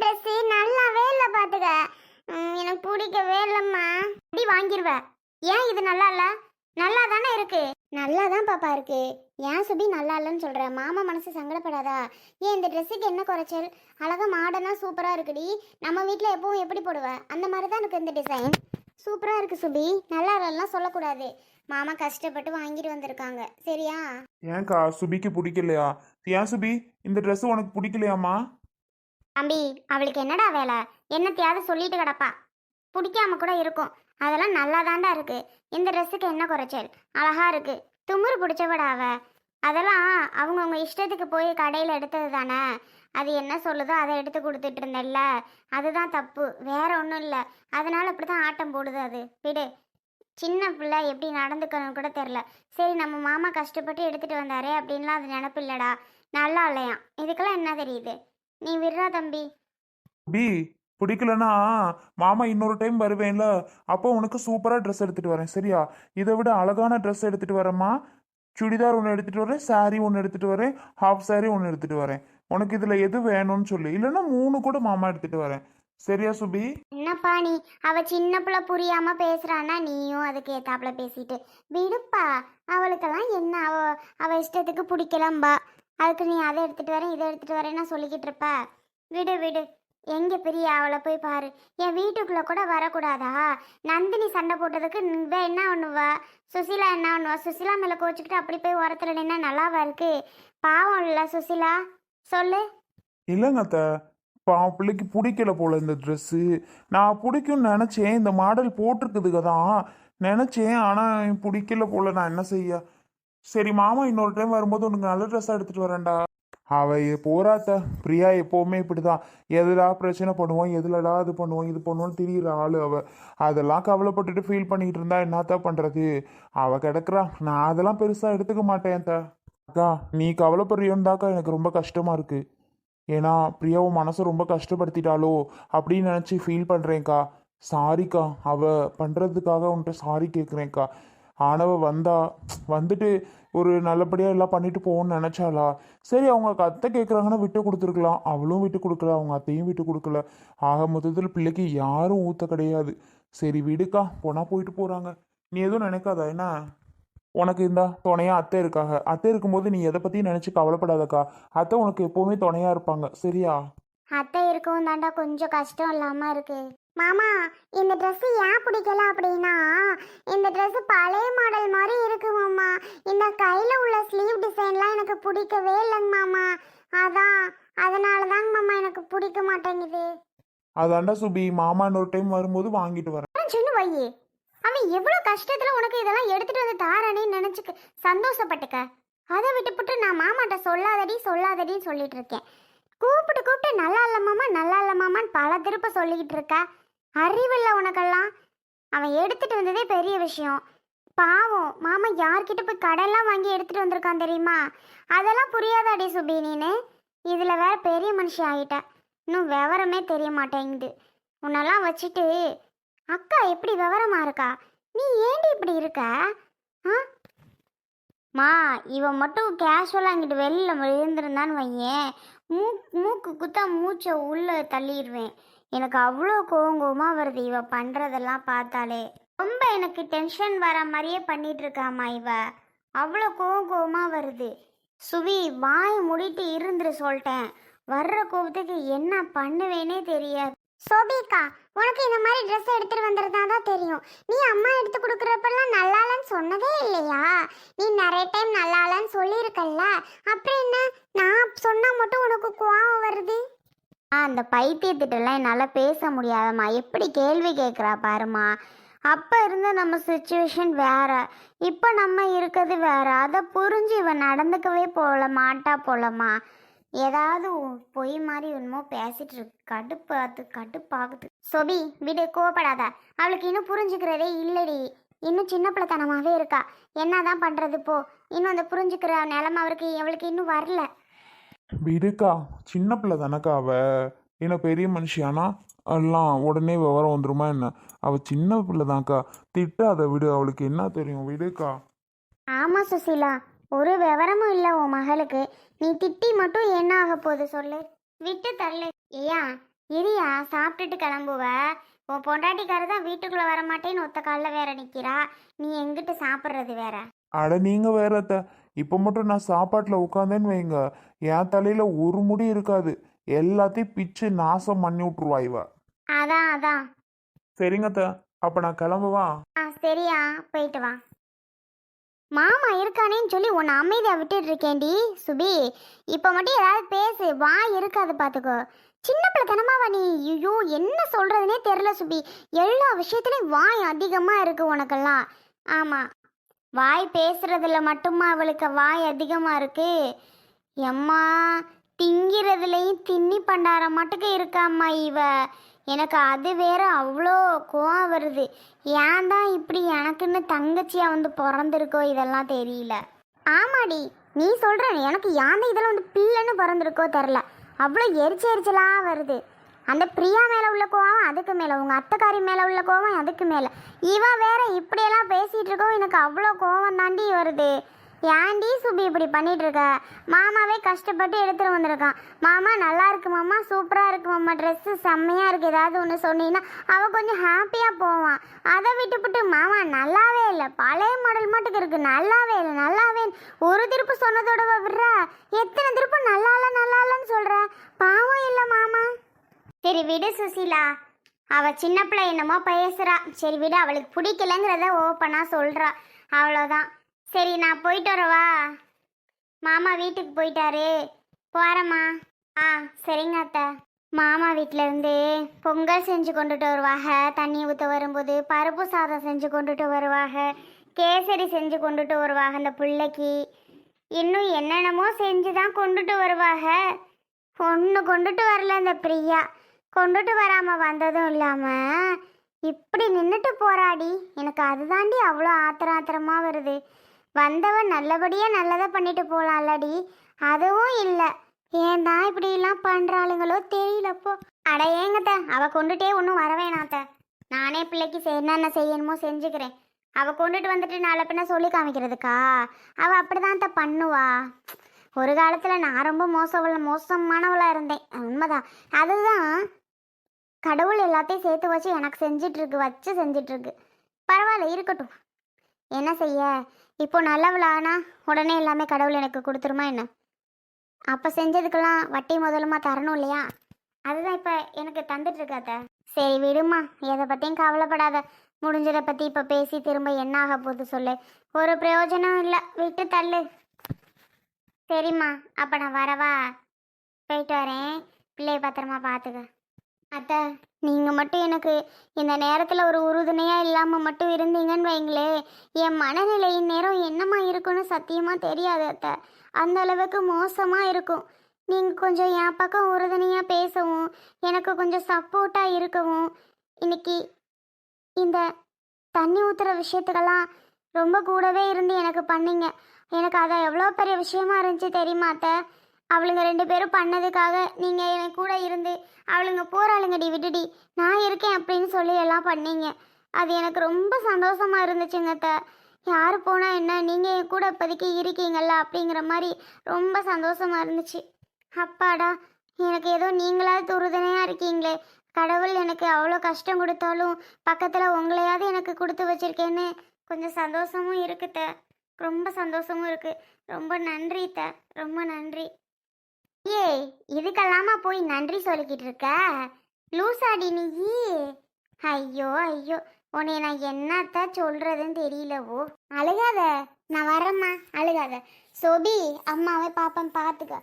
Dress நல்லாவே இல்லை பாத்துக்க எனக்கு பிடிக்கவே இல்லைம்மா. இப்படி வாங்கிடுவேன் ஏன் இது நல்லா இல்ல? நல்லா தானே இருக்கு. நல்லா தான் பாப்பா இருக்கு. ஏன் சுபி நல்லா இல்லைன்னு சொல்ற? மாமா மனசு சங்கடப்படாதா? ஏன் இந்த ட்ரெஸ்ஸுக்கு என்ன குறைச்சல்? அழகா மாடர்னா சூப்பரா இருக்குடி. நம்ம வீட்டில் எப்பவும் எப்படி போடுவ? அந்த மாதிரி தான் இருக்கு இந்த டிசைன். சூப்பரா இருக்கு சுபி. நல்லா இல்லைன்னா சொல்லக்கூடாது. மாமா கஷ்டப்பட்டு வாங்கிட்டு வந்திருக்காங்க. சரியா? ஏன்க்கா சுபிக்கு பிடிக்கலையா? ஏன் சுபி இந்த ட்ரெஸ் உனக்கு பிடிக்கலையாம்மா? தம்பி அவளுக்கு என்னடா வேலை? என்னத்தையாவது சொல்லிட்டு கிடப்பா. பிடிக்காம கூட இருக்கும். அதெல்லாம் நல்லா தாண்டா இருக்கு. இந்த ட்ரெஸ்ஸுக்கு என்ன குறைச்சல்? அழகா இருக்கு. துமுறு பிடிச்சவடா அவ. அதெல்லாம் அவங்கவுங்க இஷ்டத்துக்கு போய் கடையில் எடுத்தது தானே? அது என்ன சொல்லுதோ அதை எடுத்து கொடுத்துட்டு இருந்தேல்ல. அதுதான் தப்பு. வேற ஒன்றும் இல்லை. அதனால அப்படி தான் ஆட்டம் போடுது அது. விடு. சின்ன பிள்ளை எப்படி நடந்துக்கணும்னு கூட தெரில சரி நம்ம மாமா கஷ்டப்பட்டு எடுத்துகிட்டு வந்தாரே அப்படின்லாம் அது நினப்பு இல்லடா. நல்லா இல்லையாம். இதுக்கெல்லாம் என்ன தெரியுது? நீ விடுறா தம்பி. பி பிடிக்கலனா மாமா இன்னொரு டைம் வருவேன்ல. அப்போ உனக்கு சூப்பராக ட்ரெஸ் எடுத்துட்டு வரேன் சரியா? இதை விட அழகான ட்ரெஸ் எடுத்துட்டு வரேம்மா. சுடிதார் ஒன்று எடுத்துட்டு வரேன் saree ஒன்று எடுத்துட்டு வரேன் ஹாஃப் saree ஒன்று எடுத்துட்டு வரேன். உனக்கு இதில் எது வேணும்னு சொல்லு. இல்லைன்னா மூணு கூட மாமா எடுத்துட்டு வரேன். சரியா சுபி? என்னப்பா நீ? அவ சின்ன பிள்ளை புரியாம பேசுறான்னா நீயும் அதுக்கு ஏத்தாப்புல பேசிட்டு. விடுப்பா அவளுக்கெல்லாம் என்ன? அவ அவ இஷ்டத்துக்கு பிடிக்கலம்பா. அதுக்கு நீ அதை எடுத்துட்டு வரேன் இதை எடுத்துட்டு வரேன்னா சொல்லிக்கிட்டு இருப்ப. விடு விடு. எங்க பெரிய அவளை போய் பாரு. என் வீட்டுக்குள்ள கூட வரக்கூடாதா? நந்தினி சண்டை போட்டதுக்கு இவ என்ன பண்ணுவா? சுசிலா என்ன பண்ணுவா? சுசிலா மேல கோச்சுக்கிட்டு அப்படி போய் உரத்துல நின்னா நல்லாவா இருக்கு? பாவம் இல்ல சுசிலா. சொல்லு. இல்லைங்க அத்தை. பா பிள்ளைக்கு பிடிக்கல போல இந்த ட்ரெஸ்ஸு நான் பிடிக்கும்னு நினச்சேன். இந்த மாடல் போட்டிருக்குதுங்க தான். நினச்சேன். ஆனால் பிடிக்கல போல நான் என்ன செய்ய? சரி மாமா இன்னொரு டைம் வரும்போது உனக்கு நல்ல ட்ரெஸ்ஸாக எடுத்துகிட்டு வரேன்டா. அவ போராத்த பிரியா எப்போவுமே இப்படிதான். எதுடா பிரச்சனை பண்ணுவோம்? எதுலடா இது பண்ணுவோம்? இது பண்ணுவோம்னு திரியிற ஆளு அவ. அதெல்லாம் கவலைப்பட்டுட்டு ஃபீல் பண்ணிட்டு இருந்தா என்னத்தான் பண்றது? அவ கிடக்குறா. நான் அதெல்லாம் பெருசா எடுத்துக்க மாட்டேன் அத்தை. அக்கா நீ கவலைப்படுறியோன்னு தாக்கா எனக்கு ரொம்ப கஷ்டமா இருக்கு. ஏன்னா பிரியாவும் மனசை ரொம்ப கஷ்டப்படுத்திட்டாளோ அப்படின்னு நினச்சி ஃபீல் பண்ணுறேன்க்கா சாரிக்கா அவ பண்ணுறதுக்காக உன்கிட்ட சாரி கேட்குறேன்க்கா ஆனவ வந்தா வந்துட்டு ஒரு நல்லபடியாக எல்லாம் பண்ணிட்டு போகணும்னு நினச்சாளா? சரி அவங்க அத்தை கேட்குறாங்கன்னா விட்டு கொடுத்துருக்கலாம். அவளும் விட்டு கொடுக்கல அவங்க அத்தையும் விட்டு கொடுக்கல. ஆக மொத்தத்தில் பிள்ளைக்கு யாரும் ஊத்த கிடையாது. சரி விடுக்கா. போனால் போயிட்டு போகிறாங்க நீ எதுவும் நினைக்காதா என்ன? உனக்கு இந்தா துணையா அத்தை இருக்காங்க. அத்தை இருக்கும்போது நீ எதை பற்றியும் நினச்சி கவலைப்படாதக்கா. அத்தை உனக்கு எப்போவுமே துணையா இருப்பாங்க. சரியா? அத்தை இருக்கவும் தாண்டா கொஞ்சம் கஷ்டம் இல்லாம இருக்கு. மாமா இந்த Dress ஏன் பிடிக்கல அப்படின்னா இந்த Dress பழைய மாடல் மாதிரி இருக்கு மாமா. இந்த கையில உள்ள ஸ்லீவ் டிசைன்லாம் எனக்கு பிடிக்கவே இல்லைங்க மாமா. அதான் அதனால தாங்க மாமா எனக்கு பிடிக்க மாட்டேங்குது. அதாண்டா சுபி மாமா இன்னொரு டைம் வரும்போது வாங்கிட்டு வரேன். சொன்னு வையே அவன் எவ்வளோ கஷ்டத்துல உனக்கு இதெல்லாம் எடுத்துட்டு வந்து தாரானே நினைச்சுக்க சந்தோஷப்பட்டுக்க. அதை விட்டுப்புட்டு நான் மாமாட்ட சொல்லாதடி சொல்லாதடின்னு சொல்லிட்டு இருக்கேன். கூப்பிட்டு கூப்பிட்டு நல்லா இல்ல மாமா நல்லா இல்ல மாமான்னு பல திருப்ப சொல்லிக்கிட்டு இருக்க. அறிவில்ல உனக்கெல்லாம். அவன் எடுத்துட்டு வந்ததே பெரிய விஷயம். பாவம் மாமா யார்கிட்ட போய் கடையெல்லாம் வாங்கி எடுத்துட்டு வந்திருக்கான் தெரியுமா? அதெல்லாம் புரியாதாடி சுபி நீனு. இதில் வேற பெரிய மனுஷி ஆகிட்ட இன்னும் விவரமே தெரிய மாட்டேங்குது. உன்னெல்லாம் வச்சுட்டு அக்கா எப்படி விவரமா இருக்கா? நீ ஏண்டி இப்படி இருக்க? ஆ? மா இவன் மட்டும் கேஷுவலாக அங்கிட்டு வெளியில் இருந்திருந்தான்னு வையேன். மூ மூக்கு குத்தா மூச்சை உள்ளே தள்ளிடுவேன். எனக்கு அவ்வளோ கோவம் கோவமாக வருது இவ பண்ணுறதெல்லாம் பார்த்தாலே. ரொம்ப எனக்கு டென்ஷன் வர மாதிரியே பண்ணிட்டு இருக்காம்மா இவ. அவ்வளோ கோவம் கோவமாக வருது. சுவி வாய் முடிட்டு இருந்துரு சொல்லிட்டேன். வர்ற கோபத்துக்கு என்ன பண்ணுவேனே தெரியாது. சோபிகா உனக்கு இந்த மாதிரி ட்ரெஸ் எடுத்துட்டு வந்திருந்தா தான் தெரியும். நீ அம்மா எடுத்து கொடுக்குறப்பெல்லாம் நல்லா இல்லைன்னு சொன்னதே இல்லையா? நீ நிறைய டைம் நல்லா இல்லைன்னு சொல்லியிருக்கல்ல. அப்புறம் என்ன? நான் சொன்னா மட்டும் உனக்கு கோவம் வருது? அந்த பைத்தியத்திட்டலாம் என்னால் பேச முடியாதம்மா. எப்படி கேள்வி கேட்குறா பாருமா அப்போ இருந்த நம்ம சுச்சுவேஷன் வேறு. இப்போ நம்ம இருக்கிறது வேறு. அதை புரிஞ்சு இவன் நடந்துக்கவே போகல மாட்டா போலம்மா. ஏதாவது பொய் மாதிரி என்னமோ பேசிட்டு இருக்கு. கடுப்பாத்து கடுப்பாகுது சொபி விடு கோவப்படாத. அவளுக்கு இன்னும் புரிஞ்சுக்கிறதே இல்லடி. இன்னும் சின்ன பிள்ளைத்தனமாகவே இருக்கா. என்னதான் பண்ணுறது போ. இன்னும் அந்த புரிஞ்சுக்கிற நிலம அவருக்கு அவளுக்கு இன்னும் வரல. விடுக்கா சின்ன பிள்ளை தானக்கா அவ? என்ன பெரிய மனுஷியானா? எல்லாம் உடனே விவரம் வந்துருமா என்ன? அவ சின்ன பிள்ளை தான்க்கா. திட்டாத விடு அவளுக்கு என்ன தெரியும்? விடுக்கா. ஆமா சுசீலா ஒரு விவரமும் இல்லை உன் மகளுக்கு. நீ திட்டி மட்டும் என்ன ஆக போகுது சொல்லு. விட்டு தள்ளு. ஏயா இரியா சாப்பிட்டுட்டு கிளம்புவ. உன் பொண்டாட்டிக்காரர் தான் வீட்டுக்குள்ள வர மாட்டேன்னு ஒத்த காலில் வேற நிக்கிறா. நீ எங்கிட்டு சாப்பிட்றது வேற? அட நீங்க வேற அத்தை. இப்போ மட்டும் நான் சாப்பாட்டில் உட்காந்தேன்னு வைங்க. என் தலையில ஒரு முடி இருக்காது. எல்லாத்தையும் பிச்சு நாசம் பண்ணி விட்டுருவா இவ. அதான் அதான். சரிங்க அத்தை. அப்ப நான் கிளம்பவா ஆ சரியா. போயிட்டு வா. மாமா இருக்கானேன்னு சொல்லி உன்னை அமைதியாக விட்டுட்டு இருக்கேன்டி சுபி. இப்போ மட்டும் ஏதாவது பேசு. வாய் இருக்காது பார்த்துக்கோ சின்ன பிள்ளைத்தனமாவா நீ? ஐயோ என்ன சொல்கிறதுனே தெரில சுபி. எல்லா விஷயத்துலையும் வாய் அதிகமாக இருக்கு உனக்கெல்லாம். ஆமாம் வாய் பேசுறதுல மட்டுமா அவளுக்கு வாய் அதிகமாக இருக்கு. எம்மா திங்கிறதுலையும் தின்னி பண்டார மட்டுக்கு இருக்காம்மா இவ. எனக்கு அது வேற அவ்வளோ கோவம் வருது. ஏன் தான் இப்படி எனக்குன்னு தங்கச்சியா வந்து பிறந்திருக்கோ இதெல்லாம் தெரியல. ஆமாடி நீ சொல்ற எனக்கு யாந்த இதெல்லாம் வந்து பிள்ளைன்னு பிறந்திருக்கோ தெரில அவ்வளோ எரிச்சல் எரிச்சலாக வருது. அந்த பிரியா மேலே உள்ள கோவம் அதுக்கு மேலே உங்கள் அத்தைக்காரி மேலே உள்ள கோவம் அதுக்கு மேலே. இவன் வேற இப்படியெல்லாம் பேசிகிட்டு இருக்கோம் எனக்கு அவ்வளோ கோவம் தாண்டி வருது. ஏன்டி சுபி இப்படி பண்ணிட்டு இருக்க? மாமாவே கஷ்டப்பட்டு எடுத்துட்டு வந்திருக்கான். மாமா நல்லா இருக்கு மாமா சூப்பராக இருக்கு மாமா. ட்ரெஸ்ஸு செம்மையாக இருக்குது ஏதாவது ஒன்று சொன்னீங்கன்னா அவள் கொஞ்சம் ஹாப்பியாக போவான். அதை விட்டுப்புட்டு மாமா நல்லாவே இல்லை. பழைய மாடல் மட்டுக்கு இருக்கு. நல்லாவே இல்லை நல்லாவே ஒரு திருப்பு சொன்னதோட விடுற. எத்தனை திருப்பு நல்லா இல்லை நல்லா இல்லைன்னு சொல்கிற பாவம் இல்லை மாமா. சரி விடு சுசிலா. அவ சின்ன பிள்ளை என்னமோ பேசுறா. சரி விடு அவளுக்கு பிடிக்கலங்கிறத ஓப்பனா சொல்றா. அவ்வளோதான் சரி நான் போயிட்டு வரவா? மாமா வீட்டுக்கு போயிட்டாரு. போறேம்மா. ஆ சரிங்க அத்தை. மாமா வீட்ல இருந்து பொங்கல் செஞ்சு கொண்டுட்டு வருவாங்க தண்ணி ஊற்ற வரும்போது பருப்பு சாதம் செஞ்சு கொண்டுட்டு வருவாங்க கேசரி செஞ்சு கொண்டுட்டு வருவாங்க அந்த பிள்ளைக்கு. இன்னும் என்னென்னமோ செஞ்சு தான் கொண்டுட்டு வருவாங்க ஒன்று கொண்டுட்டு வரல அந்த பிரியா. கொண்டுட்டு வராமல் வந்ததும் இல்லாமல் இப்படி நின்றுட்டு போராடி எனக்கு அதுதாண்டி அவ்வளோ ஆத்திரம் ஆத்திரமாக வருது. வந்தவன் நல்லபடியாக நல்லதாக பண்ணிட்டு போகலாம்லடி அதுவும் இல்லை. ஏன் தான் இப்படிலாம் பண்ணுறாளுங்களோ தெரியலப்போ. அட ஏங்கத்த அவ கொண்டுட்டே ஒன்றும் வரவேணாத்த நானே பிள்ளைக்கு என்னென்ன செய்யணுமோ செஞ்சுக்கிறேன். அவ கொண்டுட்டு வந்துட்டு நாளை பின்ன சொல்லி காமிக்கிறதுக்கா? அவ அப்படிதான் பண்ணுவா. ஒரு காலத்தில் நான் ரொம்ப மோசவள மோசமானவளாக இருந்தேன். உண்மைதான். அதுதான் கடவுள் எல்லாத்தையும் சேர்த்து வச்சு எனக்கு செஞ்சிட்ருக்கு வச்சு செஞ்சிட்ருக்கு. பரவாயில்ல இருக்கட்டும். என்ன செய்ய? இப்போ நல்லவளானா உடனே எல்லாமே கடவுள் எனக்கு கொடுத்துருமா என்ன? அப்போ செஞ்சதுக்கெல்லாம் வட்டி முதலுமா தரணும் இல்லையா? அதுதான் இப்போ எனக்கு தந்துட்டு இருக்காத சரி விடுமா எதை பற்றியும் கவலைப்படாத. முடிஞ்சதை பற்றி இப்போ பேசி திரும்ப என்ன ஆக போகுது சொல்லு. ஒரு பிரயோஜனம் இல்லை விட்டு தள்ளு. சரிம்மா அப்போ நான் வரவா? போயிட்டு வரேன். பிள்ளைய பத்திரமா பார்த்துக்க அத்தை நீங்கள் மட்டும் எனக்கு இந்த நேரத்தில் ஒரு உறுதுணையாக இல்லாமல் மட்டும் இருந்தீங்கன்னு வைங்களே என் மனநிலையின் நேரம் என்னமா இருக்குன்னு சத்தியமாக தெரியாது அத்தை. அந்த அளவுக்கு மோசமாக இருக்கும். நீங்கள் கொஞ்சம் என் பக்கம் உறுதுணையாக பேசவும் எனக்கு கொஞ்சம் சப்போர்ட்டாக இருக்கவும் இன்னைக்கு இந்த தண்ணி ஊற்றுற விஷயத்துக்கெல்லாம் ரொம்ப கூடவே இருந்து எனக்கு பண்ணிங்க. எனக்கு அதை எவ்வளோ பெரிய விஷயமா இருந்துச்சு தெரியுமா அத்தை? அவளுங்க ரெண்டு பேரும் பண்ணதுக்காக நீங்கள் என் கூட இருந்து அவளுங்க போகிறாளுங்கடி விட்டுடி நான் இருக்கேன் அப்படின்னு சொல்லி எல்லாம் பண்ணீங்க. அது எனக்கு ரொம்ப சந்தோஷமாக இருந்துச்சுங்க அத்தை. யார் போனால் என்ன? நீங்கள் என் கூட இப்போதைக்கு இருக்கீங்கள்ல அப்படிங்கிற மாதிரி ரொம்ப சந்தோஷமா இருந்துச்சு. அப்பாடா எனக்கு ஏதோ நீங்களாவது உறுதுணையாக இருக்கீங்களே. கடவுள் எனக்கு அவ்வளோ கஷ்டம் கொடுத்தாலும் பக்கத்தில் உங்களையாவது எனக்கு கொடுத்து வச்சிருக்கேன்னு கொஞ்சம் சந்தோஷமும் இருக்குத்த ரொம்ப சந்தோஷமும் இருக்குது ரொம்ப நன்றி த ரொம்ப நன்றி. ஏ இதுக்கெல்லாமா போய் நன்றி சொல்லிக்கிட்டு இருக்க? லூசாடி நீ. ஐயோ ஐயோ உன்னை நான் என்னத்த சொல்றதுன்னு தெரியலவோ அழுகாத நான் வரேம்மா அழுகாத. சுபி அம்மாவை பாப்பன் பார்த்துக்க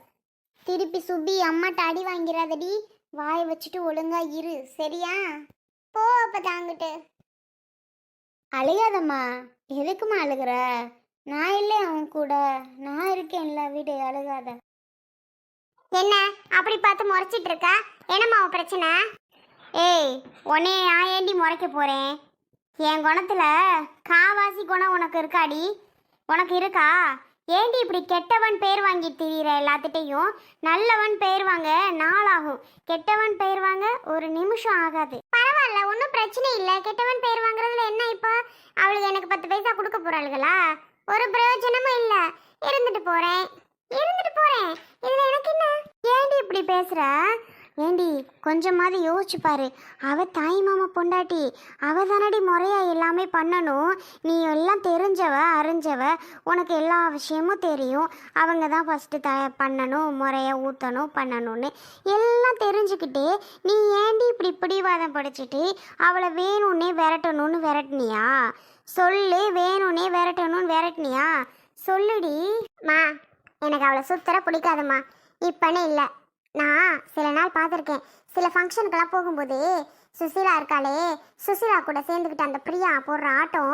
திருப்பி சுபி அம்மாட்ட அடி வாங்கிறாதடி வாய் வச்சுட்டு ஒழுங்கா இரு சரியா? போ அப்ப தாங்கிட்டு. அழுகாதம்மா எதுக்குமா அழுகுற? நான் இல்லை அவன் கூட. நான் இருக்கேன்ல வீடு அழுகாத. என்ன? அப்படி பார்த்து முறைச்சிட்டு இருக்கா என்னம்மா உன் பிரச்சனை? ஏய் உன்னே நான் ஏண்டி முறைக்க போறேன்? என் குணத்துல காவாசி குணம் உனக்கு இருக்காடி. உனக்கு இருக்கா? ஏண்டி இப்படி கெட்டவன் பேர் வாங்கி திரியிற எல்லாத்துட்டையும்? நல்லவன் பேர் வாங்க நாளாகும். கெட்டவன் பேர் வாங்க ஒரு நிமிஷம் ஆகாது. பரவாயில்ல ஒன்றும் பிரச்சனை இல்லை. கெட்டவன் பேர் வாங்குறதுல என்ன இப்போ? அவளுக்கு எனக்கு பத்து பைசா கொடுக்க போறாளுகளா? ஒரு பிரயோஜனமும் இல்லை. இருந்துட்டு போறேன். இருந்துட்டு போறேன். இதுல எனக்கு என்ன? ஏண்டி இப்படி பேசுற? ஏண்டி கொஞ்சமாவது யோசிச்சு பாரு. அவ தாய் மாமா பொண்டாட்டி. அவ தானடி முறையா எல்லாமே பண்ணணும். நீ எல்லாம் தெரிஞ்சவ அறிஞ்சவ உனக்கு எல்லா விஷயமும் தெரியும். அவங்க தான் ஃபஸ்ட்டு த பண்ணணும் முறையாக ஊற்றணும் பண்ணணும்னு. எல்லாம் தெரிஞ்சுக்கிட்டு நீ ஏண்டி இப்படி பிடிவாதம் படிச்சுட்டு அவளை வேணும்னே விரட்டணும்னு விரட்டினியா? சொல்லு வேணும்னே விரட்டணும்னு விரட்டினியா? சொல்லுடி. மா எனக்கு அவளை சுத்தர பிடிக்காதும்மா. இப்பன்னு இல்லை. நான் சில நாள் பார்த்துருக்கேன். சில ஃபங்க்ஷனுக்கெல்லாம் போகும்போது சுசீலா இருக்காளே. சுசீலா கூட சேர்ந்துக்கிட்டு அந்த பிரியா போடுற ஆட்டம்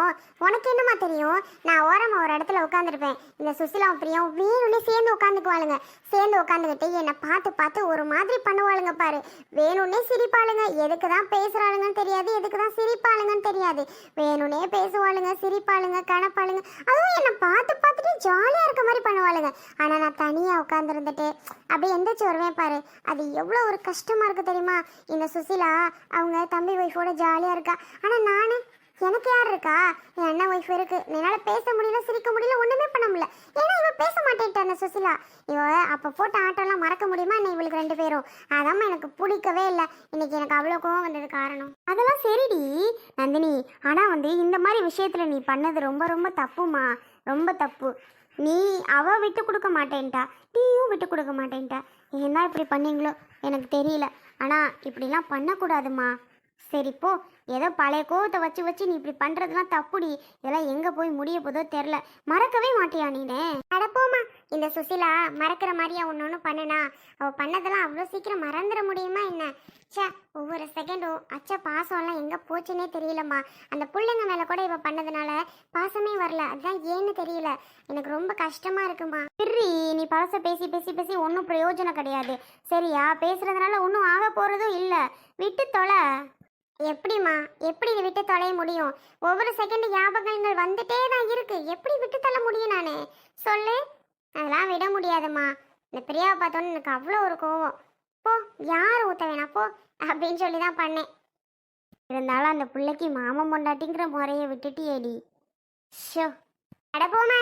உனக்கு என்னமா தெரியும்? நான் ஓரமாக ஒரு இடத்துல உட்காந்துருப்பேன் இந்த சுசீலாவும் பிரியாவும் வேணும்னே சேர்ந்து உட்காந்துக்குவாளுங்க சேர்ந்து உட்காந்துக்கிட்டு என்னை பார்த்து பார்த்து ஒரு மாதிரி பண்ணுவாளுங்க பாரு. வேணும்னே சிரிப்பாளுங்க. எதுக்கு தான் பேசுகிறாளுங்கன்னு தெரியாது. எதுக்கு தான் சிரிப்பாளுங்கன்னு தெரியாது. வேணும்னே பேசுவாளுங்க சிரிப்பாளுங்க கணப்பாளுங்க அதுவும் என்னை பார்த்து பார்த்துட்டு ஜாலியாக இருக்க மாதிரி பண்ணுவாளுங்க. ஆனால் நான் தனியாக உட்காந்துருந்துட்டு அப்படியே எந்திரிச்சு வருவேன் பாரு. அது எவ்வளோ ஒரு கஷ்டமாக இருக்கு தெரியுமா? இந்த சுசிலா அவங்க தம்பி ஒய்ஃபோட ஜாலியாக இருக்கா? ஆனால் நான் எனக்கு யார் இருக்கா? என் அண்ணன் ஒய்ஃப் இருக்கு. என்னால் பேச முடியல சிரிக்க முடியல ஒன்றுமே பண்ண முடியல. ஏன்னா இவன் பேச மாட்டேன்ட்டான சுசிலா. இவ அப்போ போட்ட ஆட்டோலாம் மறக்க முடியுமா? என்ன இவளுக்கு ரெண்டு பேரும்? அதாம்மா எனக்கு பிடிக்கவே இல்லை. இன்னைக்கு எனக்கு அவ்வளோ கோவம் வந்தது காரணம். அதெல்லாம் சரிடி நந்தினி. ஆனால் வந்து இந்த மாதிரி விஷயத்தில் நீ பண்ணது ரொம்ப ரொம்ப தப்புமா ரொம்ப தப்பு. நீ அவ விட்டு கொடுக்க மாட்டேன்ட்டா. நீயும் விட்டு கொடுக்க மாட்டேன்ட்டா. ஏன் தான் இப்படி பண்ணீங்களோ? எனக்கு தெரியல. ஆனால் இப்படிலாம் பண்ணக்கூடாதுமா. சரி போ. ஏதோ பழைய கோவத்தை வச்சு வச்சு நீ இப்படி பண்ணுறதுலாம் தப்புடி. இதெல்லாம் எங்கே போய் முடிய போதோ தெரில மறக்கவே மாட்டியா நீனே? அடப்போமா இந்த சுசிலா மறக்கிற மாதிரியா ஒன்று ஒன்று பண்ணுனா. அவள் பண்ணதெல்லாம் அவ்வளோ சீக்கிரம் மறந்துட முடியுமா என்ன? ச்சே ஒவ்வொரு செகண்டும் அச்ச பாசம்லாம் எங்கே போச்சுன்னே தெரியலம்மா. அந்த பிள்ளைங்க மேலே கூட இவள் பண்ணதுனால பாசமே வரல. அதுதான் ஏன்னு தெரியல. எனக்கு ரொம்ப கஷ்டமாக இருக்குமா. சரி நீ பழச பேசி பேசி பேசி ஒன்றும் பிரயோஜனம் கிடையாது. சரியா? பேசுறதுனால ஒன்றும் ஆக போகிறதும் இல்லை. விட்டு தொலை. எப்படிம்மா? எப்படி இதை விட்டு தொலைய முடியும்? ஒவ்வொரு செகண்ட் ஞாபகங்கள் வந்துட்டே தான் இருக்கு. எப்படி விட்டு தள்ள முடியும் நான்? சொல்லு. அதெல்லாம் விட முடியாதும்மா. இந்த பிரியாவை பார்த்தோன்னு எனக்கு அவ்வளோ ஒரு கோவம். போ யார் ஊற்ற வேணா போ அப்படின்னு சொல்லி தான் பண்ணேன். இருந்தாலும் அந்த பிள்ளைக்கு மாமன் பொண்டாட்டிங்கிற முறையை விட்டுட்டியேடி. ஷோ அட போமா